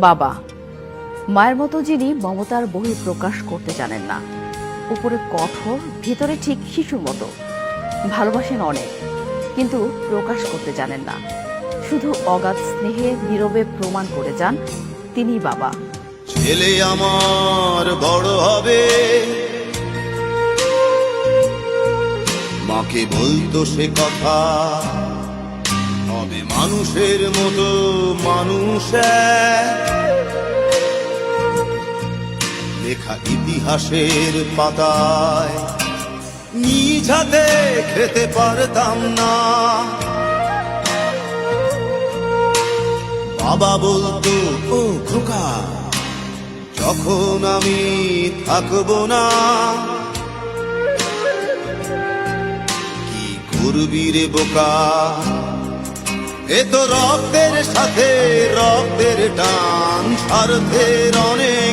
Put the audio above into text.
বাবা। মায়ের মতো যিনি মমতার বহি প্রকাশ করতে জানেন না। উপরে কঠোর, ভিতরে ঠিক শিশুর মতো। ভালোবাসেন অনেক, কিন্তু প্রকাশ করতে জানেন না। শুধু অগাধ স্নেহে, নীরবে প্রমাণ করে যান তিনি বাবা। ছেলে আমার বড় হবে। মাকে বলতো সে কথা। হবে মানুষের মতো মানুষ। লেখা ইতিহাসের পাতায় নিজ হাতে খেতে পারতাম না। বাবা বলতো, ও খোকা, যখন আমি থাকব না, কি করবি রে বোকা? এ তো রক্তের সাথে রক্তের টান স্বার্থের অনেক